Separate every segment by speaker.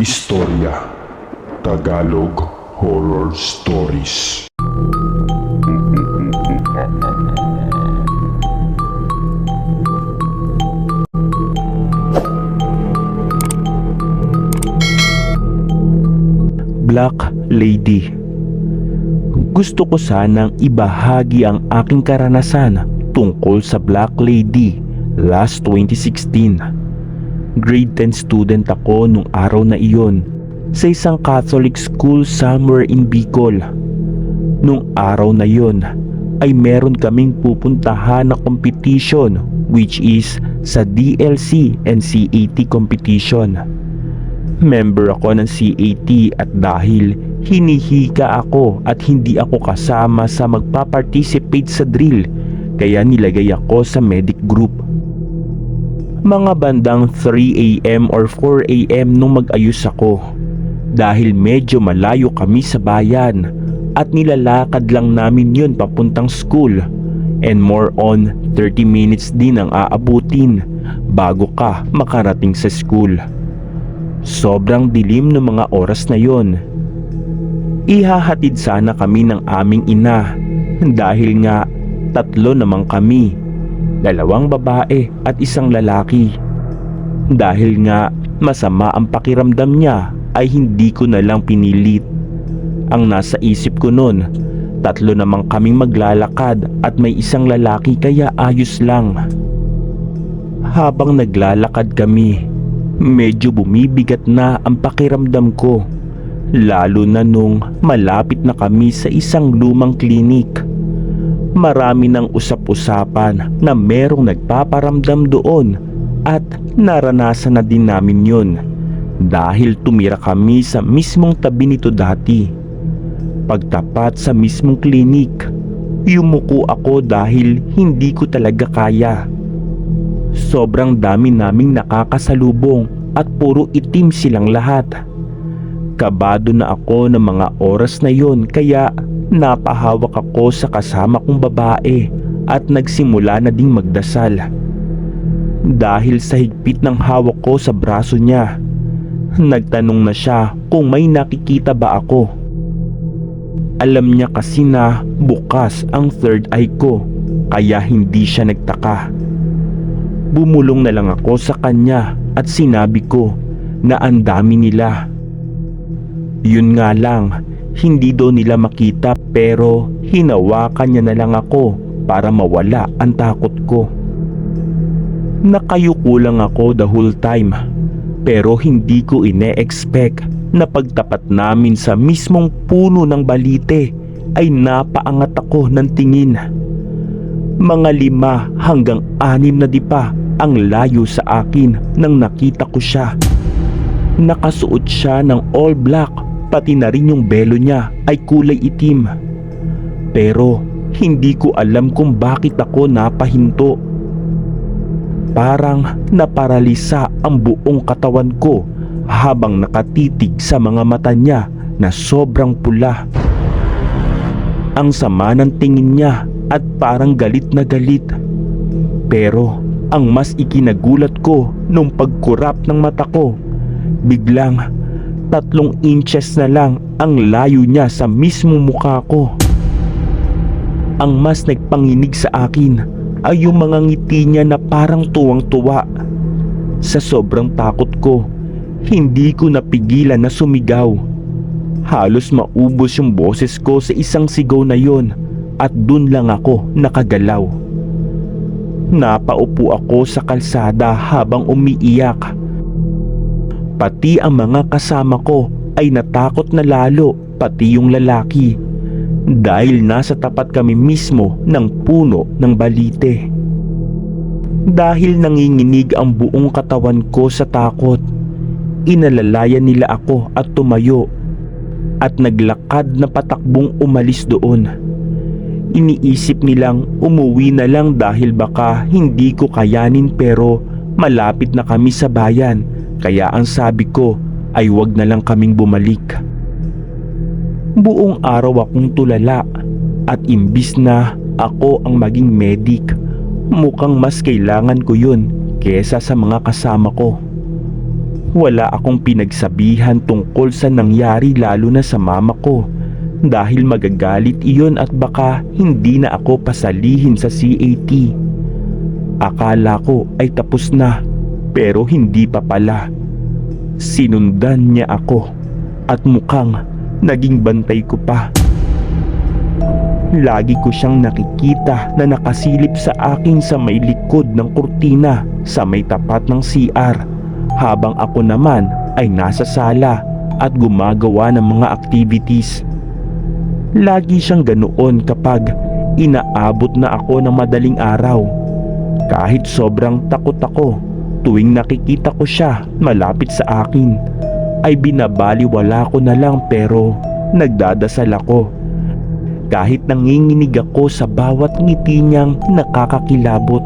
Speaker 1: Istorya Tagalog Horror Stories
Speaker 2: Black Lady Gusto ko sanang ibahagi ang aking karanasan tungkol sa Black Lady last 2016. Grade 10 student ako nung araw na iyon sa isang Catholic school somewhere in Bicol. Nung araw na iyon ay meron kaming pupuntahan na competition which is sa DLC and CAT competition. Member ako ng CAT at dahil hinihika ako at hindi ako kasama sa magpa-participate sa drill kaya nilagay ako sa medic group. Mga bandang 3am or 4am nung mag-ayos ako dahil medyo malayo kami sa bayan at nilalakad lang namin yun papuntang school and more on 30 minutes din ang aabutin bago ka makarating sa school. Sobrang dilim ng mga oras na yon. Ihahatid sana kami ng aming ina dahil nga tatlo naman kami. Dalawang babae at isang lalaki. Dahil nga masama ang pakiramdam niya ay hindi ko na lang pinilit. Ang nasa isip ko noon, tatlo namang kaming maglalakad at may isang lalaki kaya ayos lang. Habang naglalakad kami, medyo bumibigat na ang pakiramdam ko. Lalo na nung malapit na kami sa isang lumang klinik. Marami ng usap-usapan na merong nagpaparamdam doon at naranasan na din namin yun dahil tumira kami sa mismong tabi nito dati. Pagtapat sa mismong klinik, yumuko ako dahil hindi ko talaga kaya. Sobrang dami naming nakakasalubong at puro itim silang lahat. Kabado na ako ng mga oras na yon kaya napahawak ako sa kasama kong babae at nagsimula na ding magdasal. Dahil sa higpit ng hawak ko sa braso niya, nagtanong na siya kung may nakikita ba ako. Alam niya kasi na bukas ang third eye ko kaya hindi siya nagtaka. Bumulong na lang ako sa kanya at sinabi ko na ang dami nila. Yun nga lang, hindi daw nila makita pero hinawakan niya na lang ako para mawala ang takot ko. Nakayuko lang ako the whole time pero hindi ko ine-expect na pagtapat namin sa mismong puno ng balite ay napaangat ako ng tingin. Mga lima hanggang anim na dipa ang layo sa akin nang nakita ko siya. Nakasuot siya ng all black pati na rin yung belo niya ay kulay itim. Pero hindi ko alam kung bakit ako napahinto. Parang naparalisa ang buong katawan ko habang nakatitig sa mga mata niya na sobrang pula. Ang sama ng tingin niya at parang galit na galit. Pero ang mas ikinagulat ko nung pagkurap ng mata ko, biglang tatlong inches na lang ang layo niya sa mismo mukha ko. Ang mas nagpanginig sa akin ay yung mga ngiti niya na parang tuwang-tuwa. Sa sobrang takot ko, hindi ko napigilan na sumigaw. Halos maubos yung boses ko sa isang sigaw na yon at dun lang ako nakagalaw. Napaupo ako sa kalsada habang umiiyak. Pati ang mga kasama ko ay natakot na lalo pati yung lalaki dahil nasa tapat kami mismo ng puno ng balite. Dahil nanginginig ang buong katawan ko sa takot, inalalayan nila ako at tumayo at naglakad na patakbong umalis doon. Iniisip nilang umuwi na lang dahil baka hindi ko kayanin pero malapit na kami sa bayan kaya ang sabi ko ay wag na lang kaming bumalik. Buong araw akong tulala at imbis na ako ang maging medic, mukhang mas kailangan ko yun kesa sa mga kasama ko. Wala akong pinagsabihan tungkol sa nangyari lalo na sa mama ko dahil magagalit iyon at baka hindi na ako pasalihin sa CAT. Akala ko ay tapos na pero hindi pa pala. Sinundan niya ako at mukhang naging bantay ko pa. Lagi ko siyang nakikita na nakasilip sa akin sa may likod ng kurtina sa may tapat ng CR habang ako naman ay nasa sala at gumagawa ng mga activities. Lagi siyang ganoon kapag inaabot na ako ng madaling araw. Kahit sobrang takot ako tuwing nakikita ko siya malapit sa akin ay binabaliwala ko na lang pero nagdadasal ako. Kahit nanginginig ako sa bawat ngiti niyang nakakakilabot.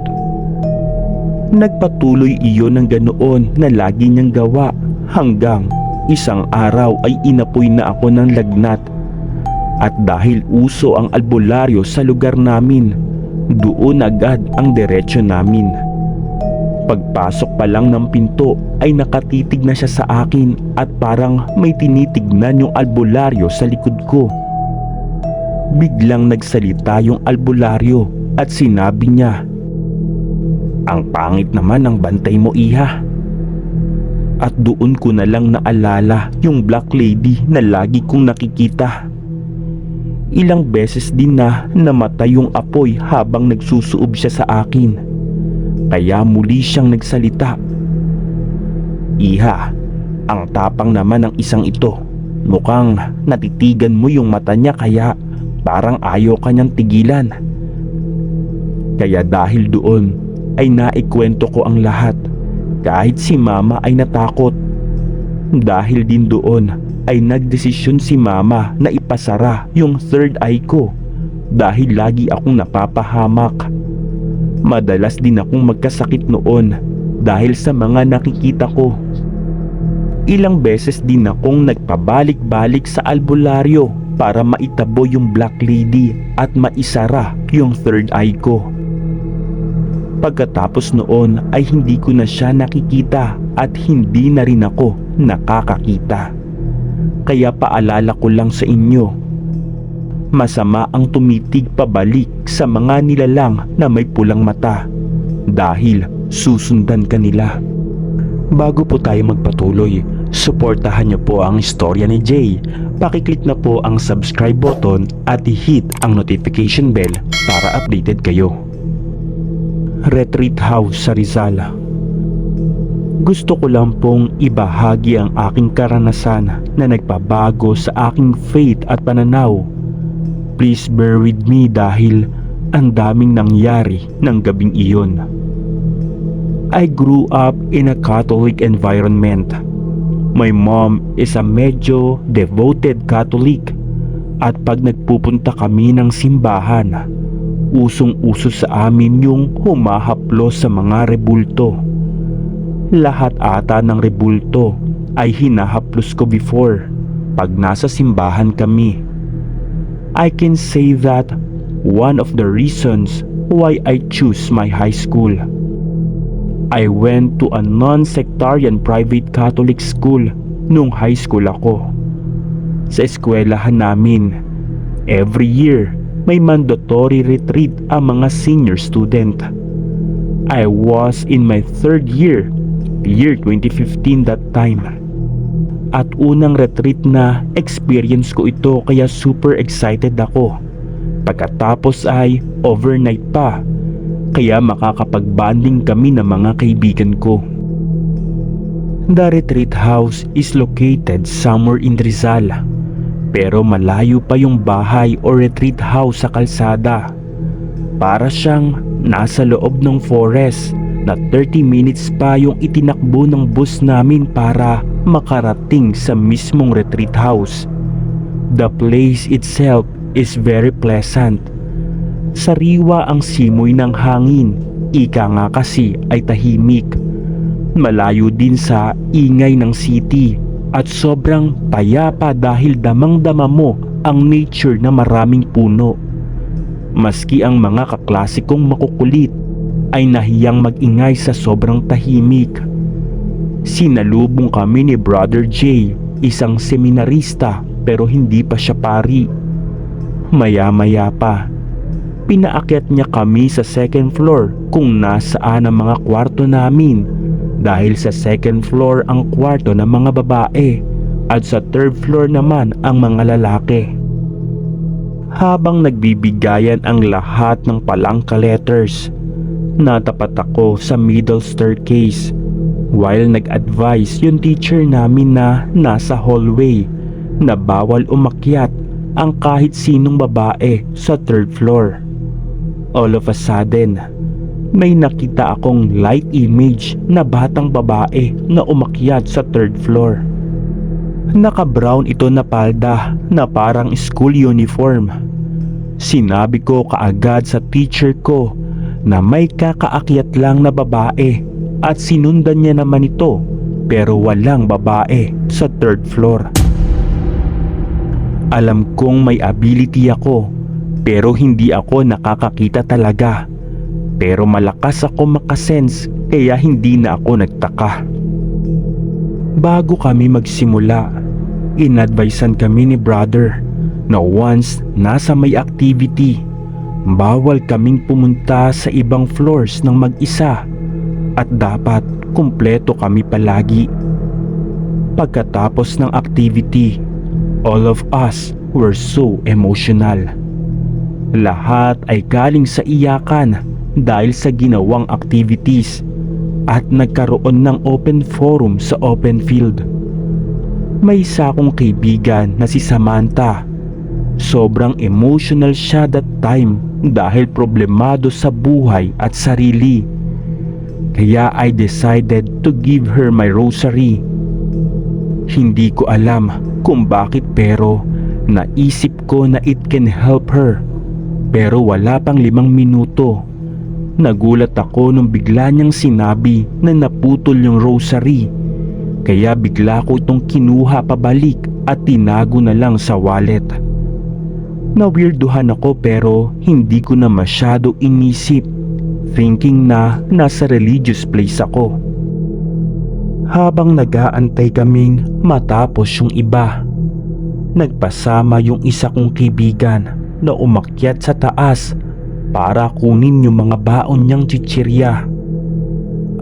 Speaker 2: Nagpatuloy iyon ng ganoon na lagi niyang gawa hanggang isang araw ay inapoy na ako ng lagnat. At dahil uso ang albularyo sa lugar namin, doon agad ang diretsyo namin. Pagpasok pa lang ng pinto ay nakatitig na siya sa akin at parang may tinitignan yung albularyo sa likod ko. Biglang nagsalita yung albularyo at sinabi niya, Ang pangit naman ng bantay mo iha. At doon ko na lang naalala yung black lady na lagi kong nakikita. Ilang beses din na namatay yung apoy habang nagsusuob siya sa akin. Kaya muli siyang nagsalita. Iha, ang tapang naman ng isang ito. Mukhang natitigan mo yung mata niya kaya parang ayaw kanyang tigilan. Kaya dahil doon ay naikwento ko ang lahat kahit si mama ay natakot. Dahil din doon ay nagdesisyon si mama na ipasara yung third eye ko dahil lagi akong napapahamak. Madalas din akong magkasakit noon dahil sa mga nakikita ko. Ilang beses din akong nagpabalik-balik sa albularyo para maitabo yung black lady at maisara yung third eye ko. Pagkatapos noon ay hindi ko na siya nakikita at hindi na rin ako nakakakita. Kaya paalala ko lang sa inyo, masama ang tumitig pabalik sa mga nilalang na may pulang mata dahil susundan ka nila. Bago po tayo magpatuloy, suportahan niyo po ang istorya ni Jay. Pakiclick na po ang subscribe button at i-hit ang notification bell para updated kayo. Retreat House sa Rizal Gusto ko lang pong ibahagi ang aking karanasan na nagpabago sa aking faith at pananaw. Please bear with me dahil ang daming nangyari ng gabing iyon. I grew up in a Catholic environment. My mom is a medyo devoted Catholic at pag nagpupunta kami ng simbahan, usong-uso sa amin yung humahaplo sa mga rebulto. Lahat ata ng rebulto ay hinahaplos ko before pag nasa simbahan kami. I can say that one of the reasons why I choose my high school. I went to a non-sectarian private Catholic school nung high school ako. Sa eskwelahan namin, every year may mandatory retreat ang mga senior student. I was in my third year, year 2015 that time. At unang retreat na experience ko ito kaya super excited ako. Pagkatapos ay overnight pa kaya makakapag-banding kami ng mga kaibigan ko. The retreat house is located somewhere in Rizal pero malayo pa yung bahay o retreat house sa kalsada. Para siyang nasa loob ng forest na 30 minutes pa yung itinakbo ng bus namin para makarating sa mismong retreat house. The place itself is very pleasant. Sariwa ang simoy ng hangin, ika nga kasi ay tahimik. Malayo din sa ingay ng city at sobrang payapa dahil damang-dama mo ang nature na maraming puno. Maski ang mga kaklasikong makukulit ay nahiyang magingay sa sobrang tahimik. Sinalubong kami ni Brother J, isang seminarista pero hindi pa siya pari. Maya-maya pa, pinaakyat niya kami sa second floor kung nasaan ang mga kwarto namin dahil sa second floor ang kwarto ng mga babae at sa third floor naman ang mga lalaki. Habang nagbibigayan ang lahat ng palangka letters, natapat ako sa middle staircase while nag-advise yung teacher namin na nasa hallway na bawal umakyat ang kahit sinong babae sa third floor. All of a sudden, may nakita akong light image na batang babae na umakyat sa third floor. Naka-brown ito na palda na parang school uniform. Sinabi ko kaagad sa teacher ko na may kakaakyat lang na babae at sinundan niya naman ito pero walang babae sa third floor. Alam kong may ability ako pero hindi ako nakakakita talaga. Pero malakas ako makasense kaya hindi na ako nagtaka. Bago kami magsimula, inadvisean kami ni brother na once nasa may activity, bawal kaming pumunta sa ibang floors ng mag-isa at dapat kumpleto kami palagi. Pagkatapos ng activity, all of us were so emotional. Lahat ay galing sa iyakan dahil sa ginawang activities at nagkaroon ng open forum sa open field. May isa akong kaibigan na si Samantha. Sobrang emotional siya that time dahil problemado sa buhay at sarili. Kaya I decided to give her my rosary. Hindi ko alam kung bakit pero naisip ko na it can help her. Pero wala pang limang minuto. Nagulat ako nung bigla niyang sinabi na naputol yung rosary. Kaya bigla ko itong kinuha pabalik at tinago na lang sa wallet. Nawirduhan ako pero hindi ko na masyado inisip thinking na nasa religious place ako. Habang nag-aantay kaming matapos yung iba, nagpasama yung isa kong kaibigan na umakyat sa taas para kunin yung mga baon niyang chichirya.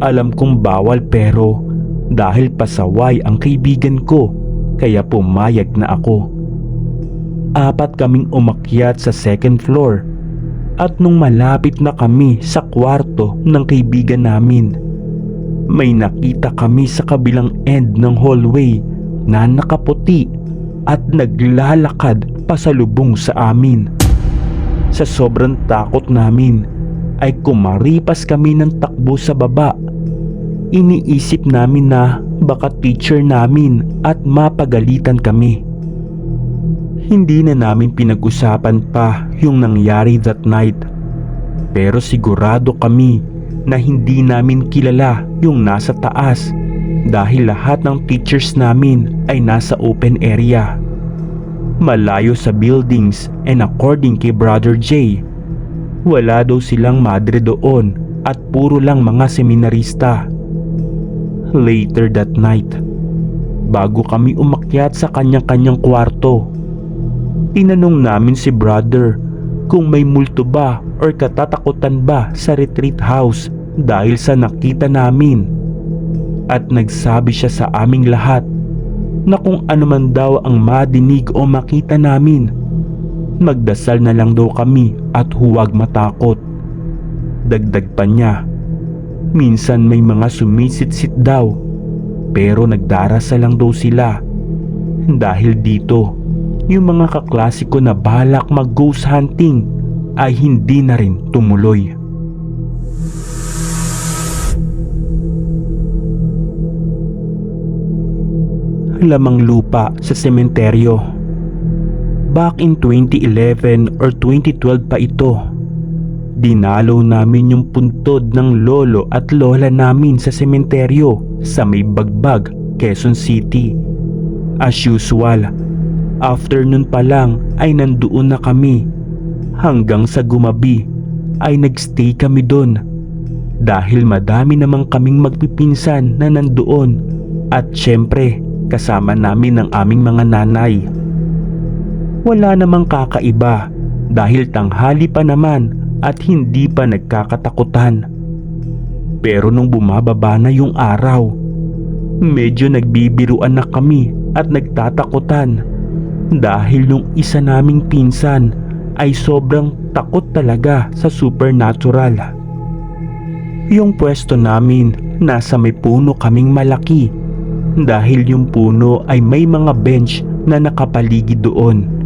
Speaker 2: Alam kong bawal pero dahil pasaway ang kaibigan ko kaya pumayag na ako. Apat kaming umakyat sa second floor at nung malapit na kami sa kwarto ng kaibigan namin, may nakita kami sa kabilang end ng hallway na nakaputi at naglalakad pasalubong sa amin. Sa sobrang takot namin ay kumaripas kami ng takbo sa baba. Iniisip namin na baka teacher namin at mapagalitan kami. Hindi na namin pinag-usapan pa yung nangyari that night. Pero sigurado kami na hindi namin kilala yung nasa taas dahil lahat ng teachers namin ay nasa open area. Malayo sa buildings and according kay Brother J, wala daw silang madre doon at puro lang mga seminarista. Later that night, bago kami umakyat sa kanyang-kanyang kwarto, tinanong namin si brother kung may multo ba or katatakutan ba sa retreat house dahil sa nakita namin. At nagsabi siya sa aming lahat na kung ano man daw ang madinig o makita namin, magdasal na lang daw kami at huwag matakot. Dagdag pa niya, minsan may mga sumisit-sit daw pero nagdarasal lang daw sila dahil dito yung mga kaklasiko na balak mag ghost hunting ay hindi na rin tumuloy. Lamang lupa sa sementeryo. Back in 2011 or 2012 pa ito. Dinalaw namin yung puntod ng lolo at lola namin sa sementeryo sa may bagbag, Quezon City. As usual, afternoon pa lang ay nandoon na kami. Hanggang sa gumabi ay nagstay kami doon. dahil madami namang kaming magpipinsan na nandoon at syempre kasama namin ang aming mga nanay. Wala namang kakaiba dahil tanghali pa naman at hindi pa nagkakatakutan. Pero nung bumababa na yung araw, medyo nagbibiruan na kami at nagtatakutan dahil nung isa naming pinsan ay sobrang takot talaga sa supernatural. Yung pwesto namin nasa may puno kaming malaki dahil yung puno ay may mga bench na nakapaligid doon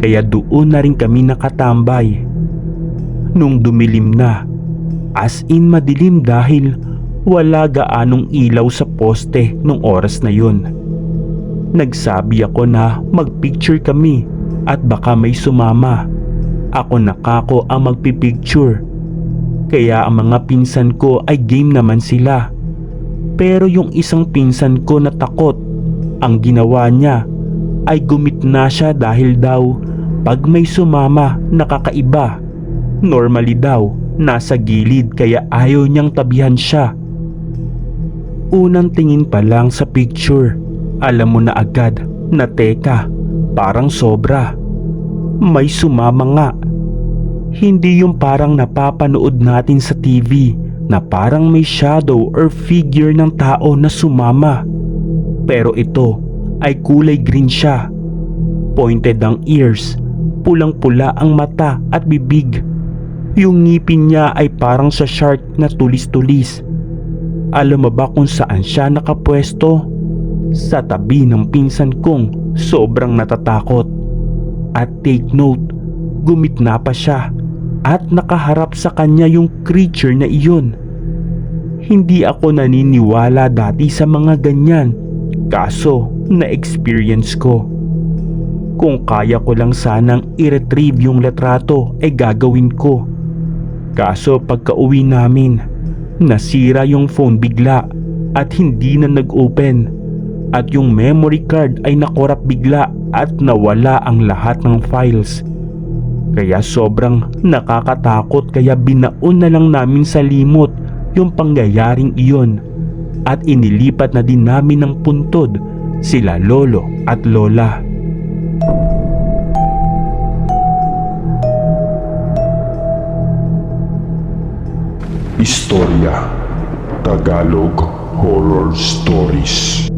Speaker 2: kaya doon na rin kami nakatambay. Nung dumilim na, as in madilim dahil wala gaanong ilaw sa poste nung oras na yun. Nagsabi ako na magpicture kami at baka may sumama. Ako nakako ang magpipicture. Kaya ang mga pinsan ko ay game naman sila. Pero yung isang pinsan ko na takot, ang ginawa niya ay gumitna siya dahil daw pag may sumama nakakaiba. Normally daw, nasa gilid kaya ayaw niyang tabihan siya. Unang tingin pa lang sa picture, alam mo na agad na teka, parang sobra. May sumama nga. Hindi yung parang napapanood natin sa TV na parang may shadow or figure ng tao na sumama. Pero ito ay kulay green siya. Pointed ang ears, pulang-pula ang mata at bibig. Yung ngipin niya ay parang sa shark na tulis-tulis. Alam mo ba kung saan siya nakapwesto? Sa tabi ng pinsan kong sobrang natatakot. At take note, gumitna pa siya at nakaharap sa kanya yung creature na iyon. Hindi ako naniniwala dati sa mga ganyan, kaso na-experience ko. Kung kaya ko lang sanang i-retrieve yung letrato ay gagawin ko. Kaso pagka uwi namin, nasira yung phone bigla at hindi na nag-open. At yung memory card ay nakorap bigla at nawala ang lahat ng files. Kaya sobrang nakakatakot kaya binaon na lang namin sa limot yung pangyayaring iyon at inilipat na din namin ng puntod sila lolo at lola.
Speaker 1: Istorya Tagalog Horror Stories